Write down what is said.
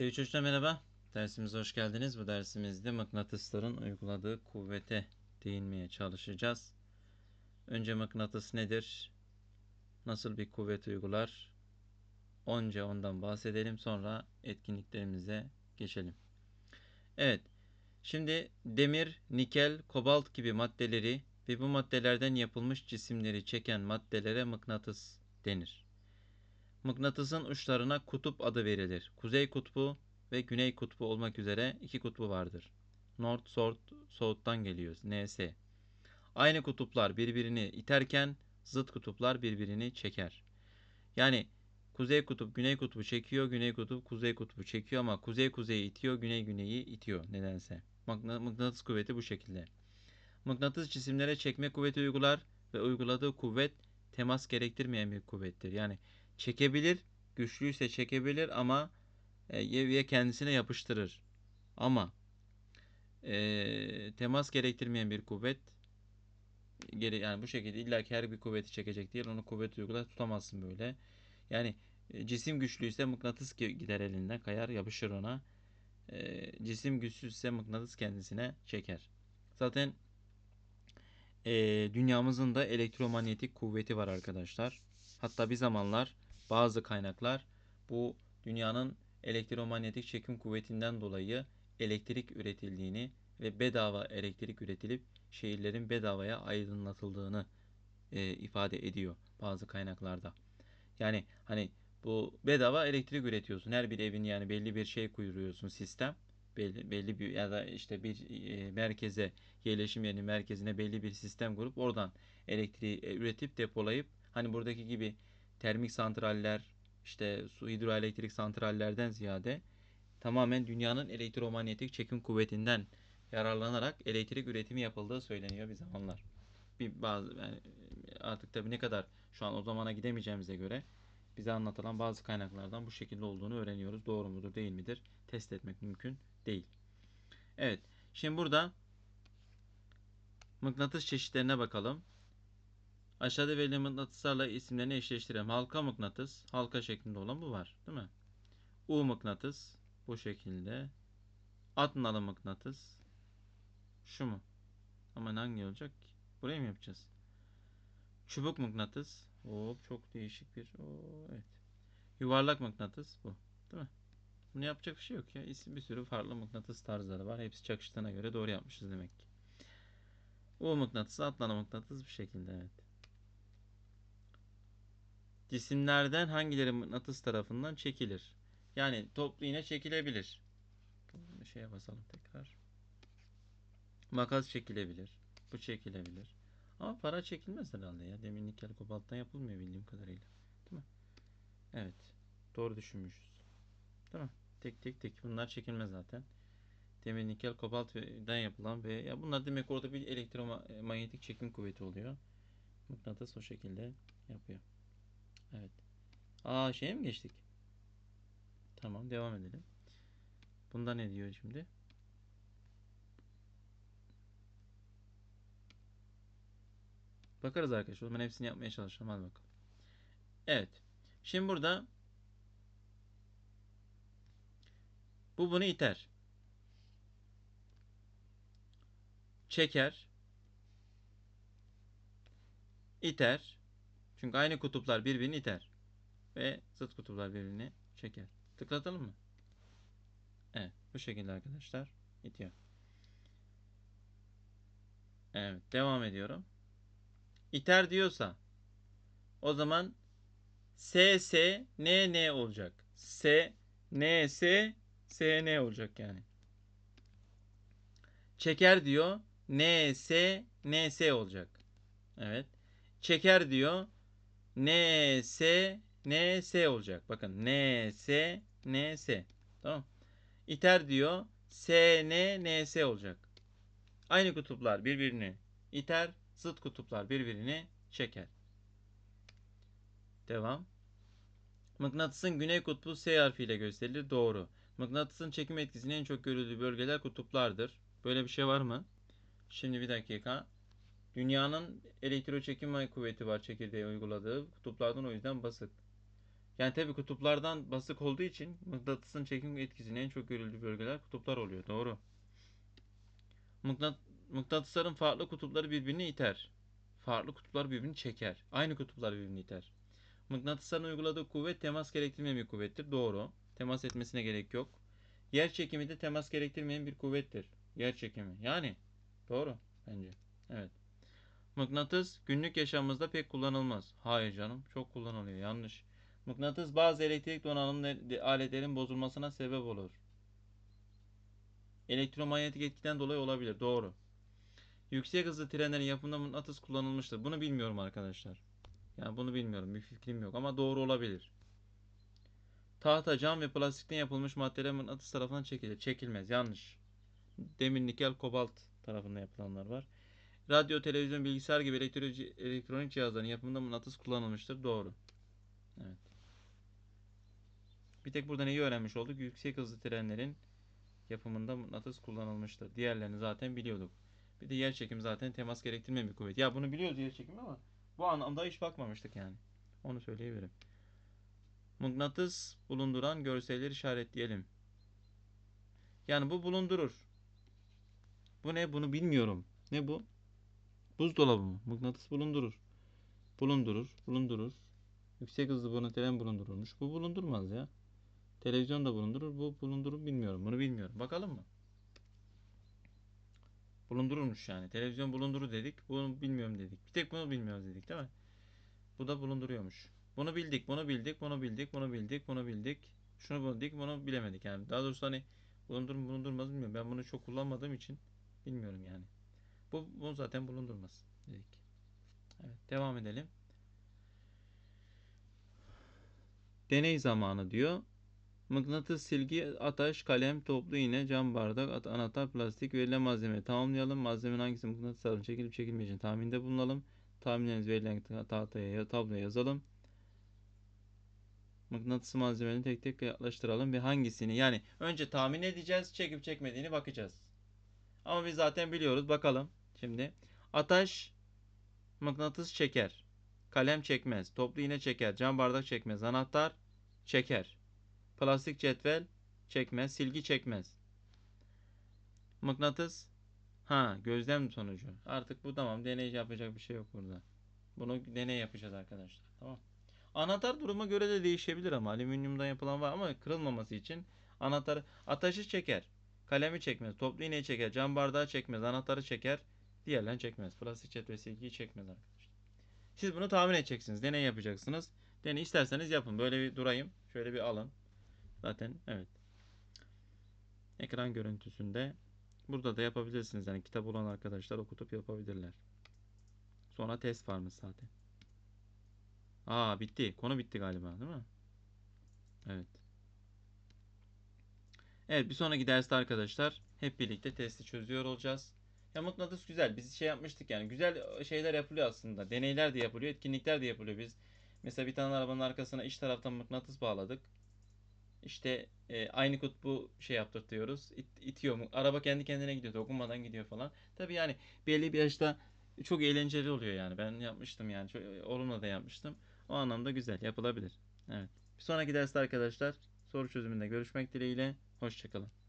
Sevgili çocuklar merhaba. Dersimize hoş geldiniz. Bu dersimizde mıknatısların uyguladığı kuvvete değinmeye çalışacağız. Önce mıknatıs nedir? Nasıl bir kuvvet uygular? Önce ondan bahsedelim. Sonra etkinliklerimize geçelim. Evet. Şimdi demir, nikel, kobalt gibi maddeleri ve bu maddelerden yapılmış cisimleri çeken maddelere mıknatıs denir. Mıknatısın uçlarına kutup adı verilir. Kuzey kutbu ve güney kutbu olmak üzere iki kutbu vardır. North, South, South'tan geliyor. NS. Aynı kutuplar birbirini iterken zıt kutuplar birbirini çeker. Yani kuzey kutup güney kutbu çekiyor, güney kutup kuzey kutbu çekiyor ama kuzey kuzeyi itiyor, güney güneyi itiyor nedense. Mıkna- Mıknatıs kuvveti bu şekilde. Mıknatıs cisimlere çekme kuvveti uygular ve uyguladığı kuvvet temas gerektirmeyen bir kuvvettir. Yani çekebilir, güçlüyse çekebilir ama e, ya kendisine yapıştırır. Ama e, temas gerektirmeyen bir kuvvet geri yani bu şekilde illa ki her bir kuvveti çekecek değil. Onu kuvvet uygular tutamazsın böyle. Yani e, cisim güçlüyse mıknatıs gi- gider elinden kayar yapışır ona. E, cisim güçsüzse mıknatıs kendisine çeker. Zaten e, dünyamızın da elektromanyetik kuvveti var arkadaşlar. Hatta bir zamanlar bazı kaynaklar bu dünyanın elektromanyetik çekim kuvvetinden dolayı elektrik üretildiğini ve bedava elektrik üretilip şehirlerin bedavaya aydınlatıldığını e, ifade ediyor bazı kaynaklarda. Yani hani bu bedava elektrik üretiyorsun. Her bir evin yani belli bir şey kuruyorsun sistem. Belli, belli bir ya da işte bir e, merkeze yerleşim yerinin merkezine belli bir sistem kurup oradan elektriği e, üretip depolayıp hani buradaki gibi termik santraller işte su hidroelektrik santrallerden ziyade tamamen dünyanın elektromanyetik çekim kuvvetinden yararlanarak elektrik üretimi yapıldığı söyleniyor bir zamanlar. Bir bazı yani artık tabii ne kadar şu an o zamana gidemeyeceğimize göre bize anlatılan bazı kaynaklardan bu şekilde olduğunu öğreniyoruz. Doğru mudur değil midir test etmek mümkün değil. Evet. Şimdi burada mıknatıs çeşitlerine bakalım. Aşağıda verilen mıknatıslarla isimlerini eşleştirelim. Halka mıknatıs, halka şeklinde olan bu var, değil mi? U mıknatıs bu şekilde. At nalı mıknatıs. Şu mu? Ama hangi olacak ki? Burayı mı yapacağız? Çubuk mıknatıs. Hop çok değişik bir. Oo, evet. Yuvarlak mıknatıs bu. Değil mi? Bunu yapacak bir şey yok ya. Bir sürü farklı mıknatıs tarzları var. Hepsi çakıştığına göre doğru yapmışız demek ki. U mıknatısı, atlanan mıknatıs bu şekilde evet. Cisimlerden hangileri mıknatıs tarafından çekilir? Yani toplu iğne çekilebilir. Bir şeye basalım tekrar. Makas çekilebilir. Bu çekilebilir. Ama para çekilmez herhalde ya. Demin nikel kobalttan yapılmıyor bildiğim kadarıyla. Değil mi? Evet. Doğru düşünmüşüz. Değil mi? Tek tek tek. Bunlar çekilmez zaten. Demir, nikel, kobalttan yapılan ve ya bunlar demek orada bir elektromanyetik çekim kuvveti oluyor. Mıknatıs o şekilde yapıyor. Evet. Aa şeye mi geçtik? Tamam devam edelim. Bunda ne diyor şimdi? Bakarız arkadaşlar. Ben hepsini yapmaya çalışacağım. Hadi bakalım. Evet. Şimdi burada bu bunu iter. Çeker. iter. Çünkü aynı kutuplar birbirini iter. Ve zıt kutuplar birbirini çeker. Tıklatalım mı? Evet. Bu şekilde arkadaşlar. itiyor. Evet. Devam ediyorum. İter diyorsa o zaman S S N N olacak. S N S S N olacak yani. Çeker diyor. N S N S olacak. Evet. Çeker diyor. N S N S olacak. Bakın N S N S. Tamam. İter diyor. S N N S olacak. Aynı kutuplar birbirini iter. Zıt kutuplar birbirini çeker. Devam. Mıknatısın güney kutbu S harfiyle gösterilir. Doğru. Mıknatısın çekim etkisinin en çok görüldüğü bölgeler kutuplardır. Böyle bir şey var mı? Şimdi bir dakika. Dünyanın elektroçekim kuvveti var çekirdeğe uyguladığı. Kutuplardan o yüzden basık. Yani tabii kutuplardan basık olduğu için mıknatısın çekim etkisinin en çok görüldüğü bölgeler kutuplar oluyor. Doğru. Mıknat mıknatısların farklı kutupları birbirini iter. Farklı kutuplar birbirini çeker. Aynı kutuplar birbirini iter. Mıknatısların uyguladığı kuvvet temas gerektirmeyen bir kuvvettir. Doğru. Temas etmesine gerek yok. Yer çekimi de temas gerektirmeyen bir kuvvettir. Yer çekimi. Yani doğru bence. Evet. Mıknatıs günlük yaşamımızda pek kullanılmaz. Hayır canım, çok kullanılıyor. Yanlış. Mıknatıs bazı elektrik donanım aletlerin bozulmasına sebep olur. Elektromanyetik etkiden dolayı olabilir. Doğru. Yüksek hızlı trenlerin yapımında mıknatıs kullanılmıştır. Bunu bilmiyorum arkadaşlar. Yani bunu bilmiyorum. Bir fikrim yok ama doğru olabilir. Tahta, cam ve plastikten yapılmış maddeler mıknatıs tarafından çekilir. Çekilmez. Yanlış. Demir, nikel, kobalt tarafından yapılanlar var. Radyo, televizyon, bilgisayar gibi elektro- elektronik cihazların yapımında mıknatıs kullanılmıştır. Doğru. Evet. Bir tek burada neyi öğrenmiş olduk? Yüksek hızlı trenlerin yapımında mıknatıs kullanılmıştır. Diğerlerini zaten biliyorduk. Bir de yer çekimi zaten temas gerektirmeyen bir kuvvet. Ya bunu biliyoruz yer çekimi ama bu anlamda hiç bakmamıştık yani. Onu söyleyebilirim. Mıknatıs bulunduran görselleri işaretleyelim. Yani bu bulundurur. Bu ne? Bunu bilmiyorum. Ne bu? Buzdolabı mı? Mıknatıs bulundurur. Bulundurur. Bulundurur. Yüksek hızlı bunu tren bulundurulmuş. Bu bulundurmaz ya. Televizyon da bulundurur. Bu bulundurur bilmiyorum. Bunu bilmiyorum. Bakalım mı? Bulundurulmuş yani. Televizyon bulundurur dedik. Bunu bilmiyorum dedik. Bir tek bunu bilmiyoruz dedik değil mi? Bu da bulunduruyormuş. Bunu bildik, bunu bildik, bunu bildik, bunu bildik, bunu bildik. Şunu bildik, bunu bilemedik yani. Daha doğrusu hani bulundur bulundurmaz bilmiyorum. Ben bunu çok kullanmadığım için bilmiyorum yani. Bu, bu zaten bulundurmaz dedik. Evet, devam edelim. Deney zamanı diyor. Mıknatıs, silgi, ataş, kalem, toplu iğne, cam bardak, at- anahtar, plastik verilen malzeme tamamlayalım. Malzemenin hangisi mıknatıs tarafından çekilip çekilmeyeceğini tahminde bulunalım. Tahminleriniz verilen ta- tahtaya, tabloya yazalım. Mıknatıs malzemelerini tek tek yaklaştıralım ve hangisini yani önce tahmin edeceğiz, çekip çekmediğini bakacağız. Ama biz zaten biliyoruz. Bakalım şimdi. Ataş mıknatıs çeker. Kalem çekmez. Toplu iğne çeker. Cam bardak çekmez. Anahtar çeker. Plastik cetvel çekmez. Silgi çekmez. Mıknatıs ha gözlem sonucu. Artık bu tamam. Deney yapacak bir şey yok burada. Bunu deney yapacağız arkadaşlar. Tamam. Anahtar duruma göre de değişebilir ama alüminyumdan yapılan var ama kırılmaması için anahtarı ataşı çeker. Kalemi çekmez. Toplu iğneyi çeker. Cam bardağı çekmez. Anahtarı çeker. Diğerlerini çekmez. Plastik cetvel silgiyi çekmez arkadaşlar. Siz bunu tahmin edeceksiniz. Deney yapacaksınız. Deney isterseniz yapın. Böyle bir durayım. Şöyle bir alın. Zaten evet. Ekran görüntüsünde burada da yapabilirsiniz. Yani kitap olan arkadaşlar okutup yapabilirler. Sonra test varmış zaten. Aa bitti. Konu bitti galiba değil mi? Evet. Evet bir sonraki derste arkadaşlar hep birlikte testi çözüyor olacağız. Ya mıknatıs güzel. Biz şey yapmıştık yani. Güzel şeyler yapılıyor aslında. Deneyler de yapılıyor. Etkinlikler de yapılıyor. Biz mesela bir tane arabanın arkasına iç taraftan mıknatıs bağladık. İşte e, aynı kutbu şey yaptırtıyoruz. İt, itiyor mu? Araba kendi kendine gidiyor. Dokunmadan gidiyor falan. Tabii yani belli bir yaşta çok eğlenceli oluyor yani. Ben yapmıştım yani. Çok, oğlumla da yapmıştım. O anlamda güzel. Yapılabilir. Evet. Bir sonraki derste arkadaşlar soru çözümünde görüşmek dileğiyle. Hoşçakalın.